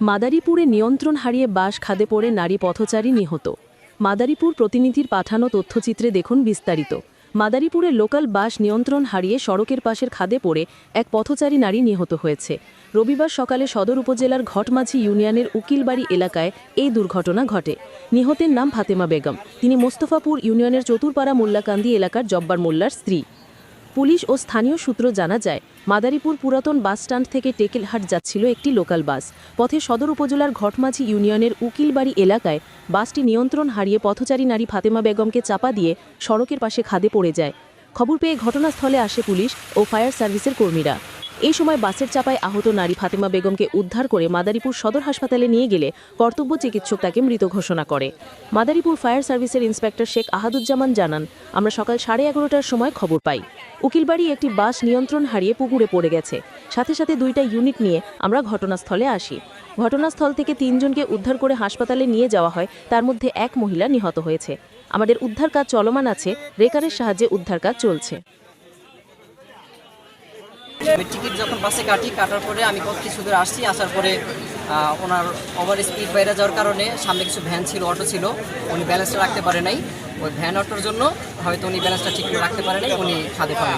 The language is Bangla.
মাদারীপুরে নিয়ন্ত্রণ হারিয়ে বাস খাদে পড়ে নারী পথচারী নিহত। মাদারীপুর প্রতিনিধির পাঠানো তথ্যচিত্রে দেখুন বিস্তারিত। মাদারীপুরে লোকাল বাস নিয়ন্ত্রণ হারিয়ে সড়কের পাশের খাদে পড়ে এক পথচারী নারী নিহত হয়েছে। রবিবার সকালে সদর উপজেলার ঘটমাঝি ইউনিয়নের উকিলবাড়ি এলাকায় এই দুর্ঘটনা ঘটে। নিহতের নাম ফাতেমা বেগম। তিনি মোস্তফাপুর ইউনিয়নের চতুরপাড়া মোল্লাকান্দি এলাকার জব্বার মোল্লার স্ত্রী। পুলিশ ও স্থানীয় সূত্র জানা যায়, মাদারীপুর পুরাতন বাস স্ট্যান্ড থেকে টেকেলহাট যাচ্ছিল একটি লোকাল বাস। পথে সদর উপজেলার ঘটমাঝি ইউনিয়নের উকিলবাড়ি এলাকায় বাসটি নিয়ন্ত্রণ হারিয়ে পথচারী নারী ফাতেমা বেগমকে চাপা দিয়ে সড়কের পাশে খাদে পড়ে যায়। খবর পেয়ে ঘটনাস্থলে আসে পুলিশ ও ফায়ার সার্ভিসের কর্মীরা। এই সময় বাসের চাপায় আহত নারী ফাতেমা বেগমকে উদ্ধার করে মাদারীপুর সদর হাসপাতালে নিয়ে গেলে কর্তব্য চিকিৎসক তাকে মৃত ঘোষণা করে। মাদারীপুর ফায়ার সার্ভিসের ইন্সপেক্টর শেখ আহাদুজ্জামান জানান, আমরা সকাল সাড়ে এগারোটার সময় খবর পাই। উকিলবাড়ি একটি বাস নিয়ন্ত্রণ হারিয়ে পুকুরে পড়ে গেছে। সাথে সাথে দুইটা ইউনিট নিয়ে আমরা ঘটনাস্থলে আসি। ঘটনাস্থল থেকে তিনজনকে উদ্ধার করে হাসপাতালে নিয়ে যাওয়া হয়, তার মধ্যে এক মহিলা নিহত হয়েছে। আমাদের উদ্ধার কাজ চলমান আছে, রেকারের সাহায্যে উদ্ধার কাজ চলছে। আমি টিকিট যখন বাসে কাটি, কাটার পরে আমি কত কিছু দূর আসছি, আসার পরে ওনার ওভার স্পিড বাইরে যাওয়ার কারণে সামনে কিছু ভ্যান ছিল অটো ছিল, উনি ব্যালেন্সটা রাখতে পারে নাই। ওই ভ্যান অটোর জন্য হয়তো উনি ব্যালেন্সটা ঠিক করে রাখতে পারে নাই, উনি খাদে পড়ে